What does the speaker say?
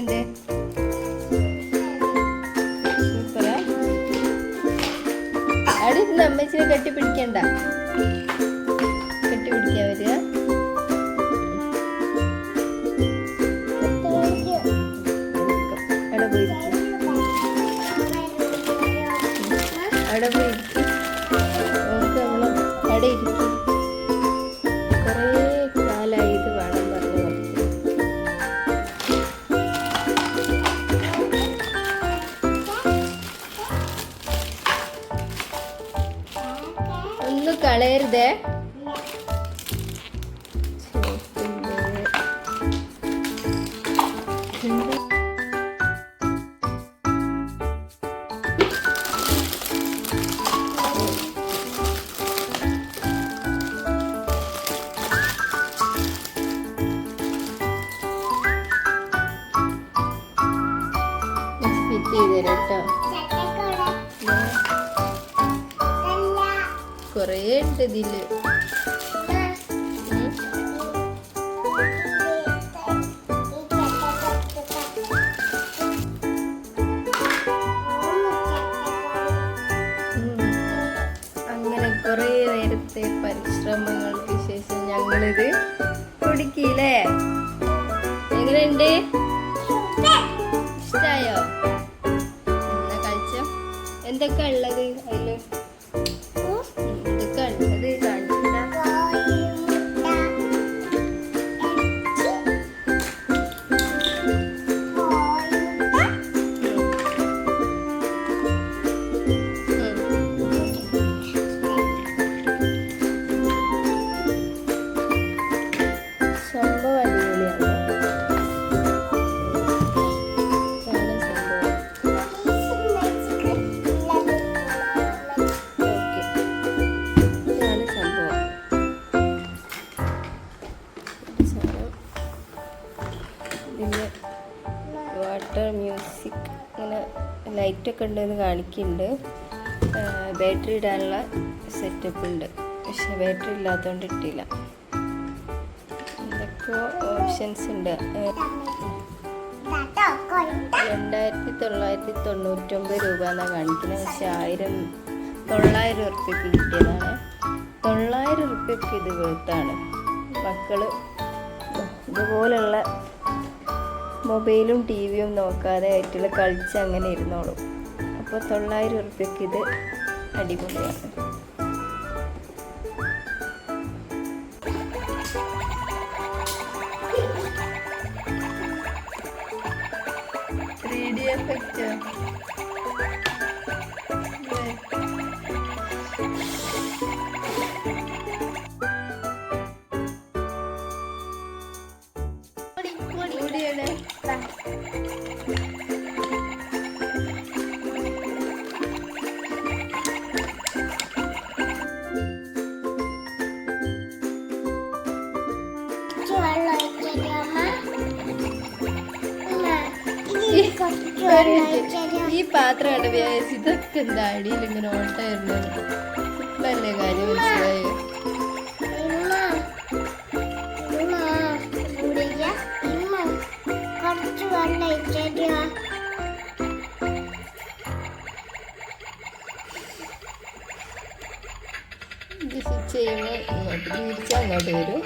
എങ്ങനെയുണ്ട് ഇരുന്ന് അമ്മച്ചിനെ കെട്ടിപ്പിടിക്കണ്ട. കെട്ടിപ്പിടിക്കാൻ വരിക. കളയരുതേ. ഫിറ്റ് ചെയ്ത് തരാം കേട്ടോ കുറേ ഉണ്ട് ഇതിൽ. കുറേ നേരത്തെ പരിശ്രമങ്ങൾക്ക് ശേഷം ഞങ്ങളിത് കുടുക്കിയില്ലേ? എങ്ങനെയുണ്ട്? ഇഷ്ടായോ? എന്നാ കഴിച്ച എന്തൊക്കെ ഉള്ളത്? ലൈറ്റൊക്കെ ഉണ്ടെന്ന് കാണിക്കുന്നുണ്ട് ബാറ്ററി ഇടാനുള്ള സെറ്റപ്പ് ഉണ്ട്. പക്ഷേ ബാറ്ററി ഇല്ലാത്തതുകൊണ്ട് ഇട്ടില്ല. എന്തൊക്കെയോ ഓപ്ഷൻസ് ഉണ്ട്. രണ്ടായിരത്തി തൊള്ളായിരത്തി തൊണ്ണൂറ്റൊമ്പത് രൂപ എന്നാണ് കാണിക്കുന്നത് പക്ഷെ ആയിരം തൊള്ളായിരം ഉറുപ്പ്യക്ക് കിട്ടിയതാണ്. തൊള്ളായിരം ഉറുപ്പ്യക്ക് ഇത് വേർത്താണ് മക്കൾ ഇതുപോലുള്ള മൊബൈലും ടി വിയും നോക്കാതെ ആയിട്ടുള്ള കളിച്ച് അങ്ങനെ ഇരുന്നോളും. അപ്പോൾ തൊള്ളായിരം ഉറുപ്പ്യക്ക് ഇത് അടിപൊളിയാണ്. ഈ പാത്രം കണ്ട വിചാരിച്ചു ഇതൊക്കെ എന്താ അടിയിൽ ഇങ്ങനെ ഓട്ടായിരുന്നു ഇപ്പല്ലേ കാര്യം മനസ്സിലായി? ചെയ്യുമ്പോൾ ഇങ്ങോട്ട് തിരിച്ചാൽ അങ്ങോട്ട് വരും.